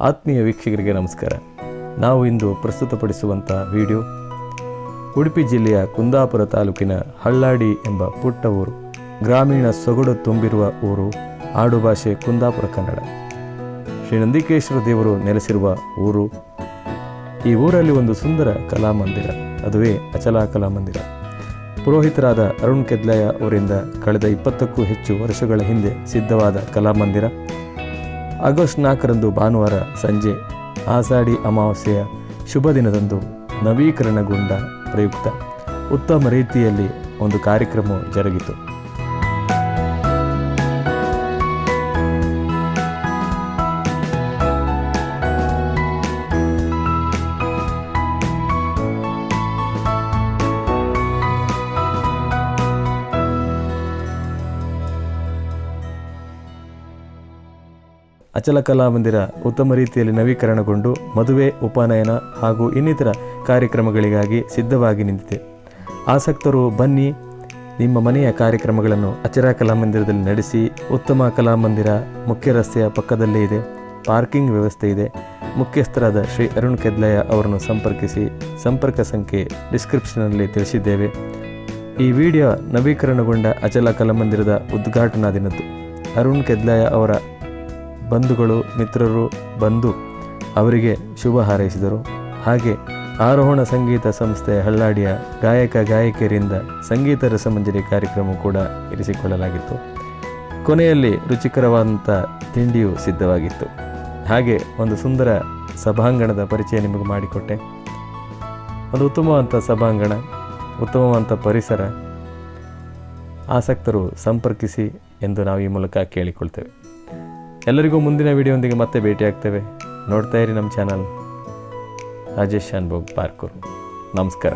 ಆತ್ಮೀಯ ವೀಕ್ಷಕರಿಗೆ ನಮಸ್ಕಾರ. ನಾವು ಇಂದು ಪ್ರಸ್ತುತಪಡಿಸುವಂಥ ವಿಡಿಯೋ ಉಡುಪಿ ಜಿಲ್ಲೆಯ ಕುಂದಾಪುರ ತಾಲೂಕಿನ ಹಳ್ಳಾಡಿ ಎಂಬ ಪುಟ್ಟ ಊರು. ಗ್ರಾಮೀಣ ಸೊಗಡು ತುಂಬಿರುವ ಊರು ಆಡುಭಾಷೆ ಕುಂದಾಪುರ ಕನ್ನಡ. ಶ್ರೀ ನಂದಿಕೇಶ್ವರ ದೇವರು ನೆಲೆಸಿರುವ ಊರು. ಈ ಊರಲ್ಲಿ ಒಂದು ಸುಂದರ ಕಲಾಮಂದಿರ, ಅದುವೇ ಅಚಲ ಕಲಾಮಂದಿರ ಪುರೋಹಿತರಾದ ಅರುಣ್ ಕೆದ್ಲಯ್ಯ ಅವರಿಂದ ಕಳೆದ ಇಪ್ಪತ್ತಕ್ಕೂ ಹೆಚ್ಚು ವರ್ಷಗಳ ಹಿಂದೆ ಸಿದ್ಧವಾದ ಕಲಾಮಂದಿರ. ಆಗಸ್ಟ್ ನಾಲ್ಕರಂದು ಭಾನುವಾರ ಸಂಜೆ ಆಷಾಢಿ ಅಮಾವಾಸ್ಯೆಯ ಶುಭ ದಿನದಂದು ನವೀಕರಣಗೊಂಡ ಪ್ರಯುಕ್ತ ಉತ್ತಮ ರೀತಿಯಲ್ಲಿ ಒಂದು ಕಾರ್ಯಕ್ರಮ ಜರುಗಿತು. ಅಚಲ ಕಲಾಮಂದಿರ ಉತ್ತಮ ರೀತಿಯಲ್ಲಿ ನವೀಕರಣಗೊಂಡು ಮದುವೆ, ಉಪನಯನ ಹಾಗೂ ಇನ್ನಿತರ ಕಾರ್ಯಕ್ರಮಗಳಿಗಾಗಿ ಸಿದ್ಧವಾಗಿ ನಿಂತಿದೆ. ಆಸಕ್ತರು ಬನ್ನಿ, ನಿಮ್ಮ ಮನೆಯ ಕಾರ್ಯಕ್ರಮಗಳನ್ನು ಅಚರ ಕಲಾಮಂದಿರದಲ್ಲಿ ನಡೆಸಿ, ಉತ್ತಮ ಕಲಾಮಂದಿರ ಮುಖ್ಯ ರಸ್ತೆಯ ಪಕ್ಕದಲ್ಲೇ ಇದೆ, ಪಾರ್ಕಿಂಗ್ ವ್ಯವಸ್ಥೆ ಇದೆ. ಮುಖ್ಯಸ್ಥರಾದ ಶ್ರೀ ಅರುಣ್ ಕೆದ್ಲಯ್ಯ ಅವರನ್ನು ಸಂಪರ್ಕಿಸಿ ಸಂಪರ್ಕ ಸಂಖ್ಯೆ ಡಿಸ್ಕ್ರಿಪ್ಷನ್ನಲ್ಲಿ ತಿಳಿಸಿದ್ದೇವೆ. ಈ ವಿಡಿಯೋ ನವೀಕರಣಗೊಂಡ ಅಚಲ ಕಲಾಮಂದಿರದ ಉದ್ಘಾಟನಾ ದಿನದ್ದು. ಅರುಣ್ ಕೆದ್ಲಯ್ಯ ಅವರ ಬಂಧುಗಳು, ಮಿತ್ರರು ಬಂದು ಅವರಿಗೆ ಶುಭ ಹಾರೈಸಿದರು. ಹಾಗೆ ಆರೋಹಣ ಸಂಗೀತ ಸಂಸ್ಥೆ ಹಳ್ಳಾಡಿಯ ಗಾಯಕ, ಗಾಯಕಿಯರಿಂದ ಸಂಗೀತ ರಸಮಂಜರಿ ಕಾರ್ಯಕ್ರಮ ಕೂಡ ಇರಿಸಿಕೊಳ್ಳಲಾಗಿತ್ತು. ಕೊನೆಯಲ್ಲಿ ರುಚಿಕರವಾದಂಥ ತಿಂಡಿಯು ಸಿದ್ಧವಾಗಿತ್ತು. ಹಾಗೆ ಒಂದು ಸುಂದರ ಸಭಾಂಗಣದ ಪರಿಚಯ ನಿಮಗೆ ಮಾಡಿಕೊಟ್ಟೆ. ಒಂದು ಉತ್ತಮವಾದಂಥ ಸಭಾಂಗಣ ಉತ್ತಮವಾದಂಥ ಪರಿಸರ ಆಸಕ್ತರು ಸಂಪರ್ಕಿಸಿ ಎಂದು ನಾವು ಈ ಮೂಲಕ ಕೇಳಿಕೊಳ್ತೇವೆ. ಎಲ್ಲರಿಗೂ ಮುಂದಿನ ವಿಡಿಯೋಂದಿಗೆ ಮತ್ತೆ ಭೇಟಿ ಭೇಟಿಯಾಗ್ತೇವೆ. ನೋಡ್ತಾ ಇರಿ ನಮ್ಮ ಚಾನಲ್. ರಾಜೇಶ್ ಅನ್ಭೋಗ್ ಪಾರ್ಕೂರ್. ನಮಸ್ಕಾರ.